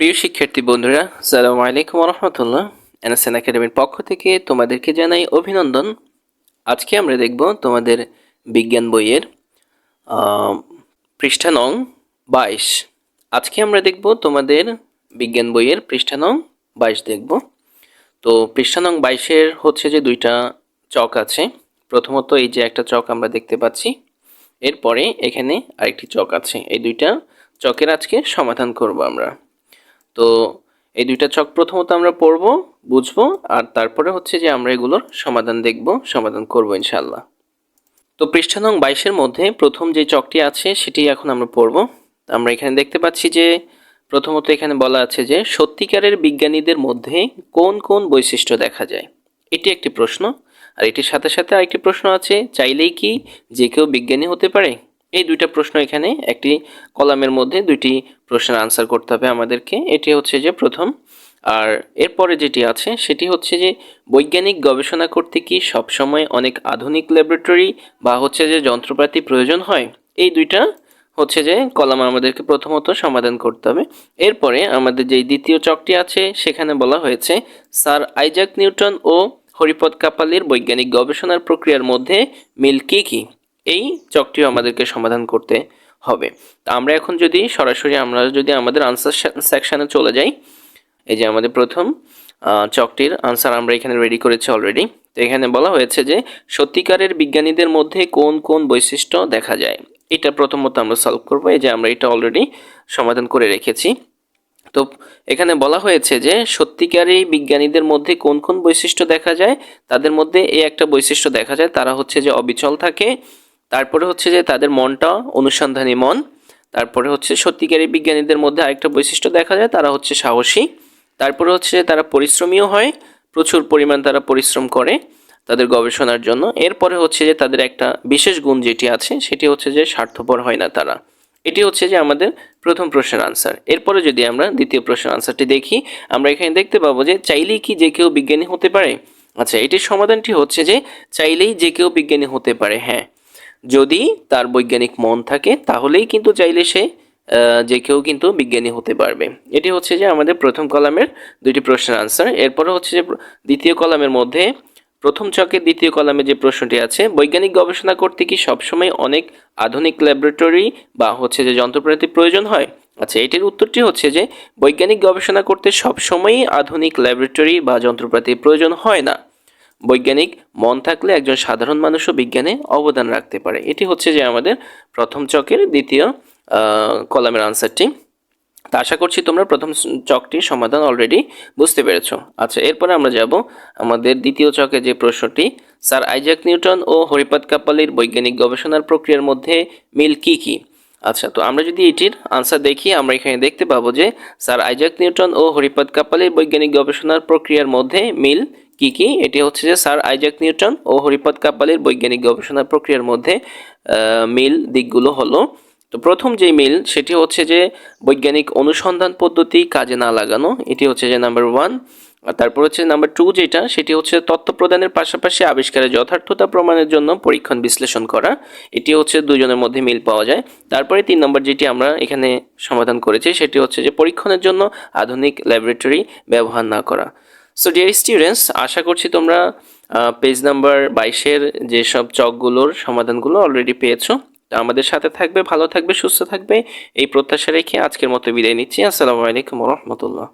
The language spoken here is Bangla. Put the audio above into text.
প্রিয় শিক্ষার্থী বন্ধুরা, সালাম আলাইকুম রহমতুল্লাহ। এনএসএন একাডেমির পক্ষ থেকে তোমাদেরকে জানাই অভিনন্দন। আজকে আমরা দেখব তোমাদের বিজ্ঞান বইয়ের পৃষ্ঠা নং বাইশ। আজকে আমরা দেখব তোমাদের বিজ্ঞান বইয়ের পৃষ্ঠা নং বাইশ দেখব। তো পৃষ্ঠা নং বাইশের হচ্ছে যে দুইটা চক আছে। প্রথমত এই যে একটা চক আমরা দেখতে পাচ্ছি, এরপরে এখানে আরেকটি চক আছে। এই দুইটা চকের আজকে সমাধান করব আমরা। তো এই দুইটা চক প্রথমত আমরা পড়ব, বুঝব, আর তারপরে হচ্ছে যে আমরা এগুলোর সমাধান দেখব, সমাধান করব ইনশাল্লাহ তো পৃষ্ঠা নং বাইশের মধ্যে প্রথম যে চকটি আছে সেটি এখন আমরা পড়ব। আমরা এখানে দেখতে পাচ্ছি যে প্রথমত এখানে বলা আছে যে সত্যিকারের বিজ্ঞানীদের মধ্যে কোন কোন বৈশিষ্ট্য দেখা যায়? এটি একটি প্রশ্ন। আর এটির সাথে সাথে আরেকটি প্রশ্ন আছে, চাইলেই কি যে কেউ বিজ্ঞানী হতে পারে? এই দুইটা প্রশ্ন এখানে, একটি কলামের মধ্যে দুইটি প্রশ্নের আনসার করতে হবে আমাদেরকে। এটি হচ্ছে যে প্রথম, আর এরপরে যেটি আছে, সেটি হচ্ছে যে বৈজ্ঞানিক গবেষণা করতে কি সবসময় অনেক আধুনিক ল্যাবরেটরি বা হচ্ছে যে যন্ত্রপাতি প্রয়োজন হয়? এই দুইটা হচ্ছে যে কলাম আমাদেরকে প্রথমত সমাধান করতে হবে। এরপরে আমাদের যে দ্বিতীয় চকটি আছে, সেখানে বলা হয়েছে, স্যার আইজাক নিউটন ও হরিপদ কাপালির বৈজ্ঞানিক গবেষণার প্রক্রিয়ার মধ্যে মিল কী কী? এই চকটিও আমাদেরকে সমাধান করতে হবে। তা আমরা এখন যদি সরাসরি আমরা যদি আমাদের আনসার সেকশানে চলে যাই, এই যে আমাদের প্রথম চকটির আনসার আমরা এখানে রেডি করেছি অলরেডি তো এখানে বলা হয়েছে যে, সত্যিকারের বিজ্ঞানীদের মধ্যে কোন কোন বৈশিষ্ট্য দেখা যায়? এটা প্রথমত আমরা সলভ করব। এই যে আমরা এটা অলরেডি সমাধান করে রেখেছি। তো এখানে বলা হয়েছে যে, সত্যিকারই বিজ্ঞানীদের মধ্যে কোন কোন বৈশিষ্ট্য দেখা যায়? তাদের মধ্যে এই একটা বৈশিষ্ট্য দেখা যায়, তারা হচ্ছে যে অবিচল থাকে তারপরে হচ্ছে যে তাদের মনটা অনুসন্ধানী মন। তারপরে হচ্ছে সত্যিকারী বিজ্ঞানীদের মধ্যে আরেকটা বৈশিষ্ট্য দেখা যায়, তারা হচ্ছে সাহসী। তারপরে হচ্ছে যে তারা পরিশ্রমীও হয়, প্রচুর পরিমাণ তারা পরিশ্রম করে তাদের গবেষণার জন্য। এরপরে হচ্ছে যে তাদের একটা বিশেষ গুণ যেটি আছে, সেটি হচ্ছে যে স্বার্থপর হয় না তারা। এটি হচ্ছে যে আমাদের প্রথম প্রশ্নের আনসার এরপরে যদি আমরা দ্বিতীয় প্রশ্নের আনসারটি দেখি, আমরা এখানে দেখতে পাবো যে চাইলেই কি যে কেউ বিজ্ঞানী হতে পারে? আচ্ছা এটির সমাধানটি হচ্ছে যে চাইলেই যে কেউ বিজ্ঞানী হতে পারে হ্যাঁ। যদি তার বৈজ্ঞানিক মন থাকে, তাহলেই কিন্তু চাইলে সে যে কেউ কিন্তু বিজ্ঞানী হতে পারবে। এটি হচ্ছে যে আমাদের প্রথম কলামের দুইটি প্রশ্নের আনসার এরপরে হচ্ছে যে দ্বিতীয় কলামের মধ্যে প্রথম চকের দ্বিতীয় কলামে যে প্রশ্নটি আছে, বৈজ্ঞানিক গবেষণা করতে কি সবসময় অনেক আধুনিক ল্যাবরেটরি বা হচ্ছে যে যন্ত্রপাতি প্রয়োজন হয়? আচ্ছা এটির উত্তরটি হচ্ছে যে বৈজ্ঞানিক গবেষণা করতে সবসময়ই আধুনিক ল্যাবরেটরি বা যন্ত্রপাতির প্রয়োজন হয় না। বৈজ্ঞানিক মন থাকলে একজন সাধারণ মানুষও বিজ্ঞানে অবদান রাখতে পারে। এটি হচ্ছে যে আমাদের প্রথম চকের দ্বিতীয় কলামের আনসারটি তা আশা করছি তোমরা প্রথম চকটির সমাধান অলরেডি বুঝতে পেরেছ। আচ্ছা এরপরে আমরা যাব আমাদের দ্বিতীয় চকে যে প্রশ্নটি। স্যার আইজাক নিউটন ও হরিপদ কাপালির বৈজ্ঞানিক গবেষণার প্রক্রিয়ার মধ্যে মিল কি কি? আচ্ছা তো আমরা যদি এটির আনসার দেখি, আমরা এখানে দেখতে পাবো যে স্যার আইজাক নিউটন ও হরিপদ কাপালির বৈজ্ঞানিক গবেষণার প্রক্রিয়ার মধ্যে মিল কি কি? এটি হচ্ছে যে স্যার আইজাক নিউটন ও হরিপদ কাপালির বৈজ্ঞানিক গবেষণার প্রক্রিয়ার মধ্যে মিল দিকগুলো হলো, তো প্রথম যে মিল সেটি হচ্ছে যে বৈজ্ঞানিক অনুসন্ধান পদ্ধতি কাজে না লাগানো, এটি হচ্ছে যে নাম্বার ওয়ান। আর তারপর হচ্ছে নাম্বার টু যেটা, সেটি হচ্ছে তথ্য প্রদানের পাশাপাশি আবিষ্কারের যথার্থতা প্রমাণের জন্য পরীক্ষণ বিশ্লেষণ করা, এটি হচ্ছে দুজনের মধ্যে মিল পাওয়া যায়। তারপরে তিন নম্বর যেটি আমরা এখানে সমাধান করেছি, সেটি হচ্ছে যে পরীক্ষণের জন্য আধুনিক ল্যাবরেটরি ব্যবহার না করা। সো ডিয়ার স্টুডেন্টস আশা করছি তোমরা পেজ নাম্বার বাইশের যেসব চকগুলোর সমাধানগুলো অলরেডি পেয়েছ। আমাদের সাথে থাকবে, ভালো থাকবে, সুস্থ থাকবে, এই প্রত্যাশা রেখে আজকের মতো বিদায় নিচ্ছি। আসসালামু আলাইকুম রহমতুল্লাহ।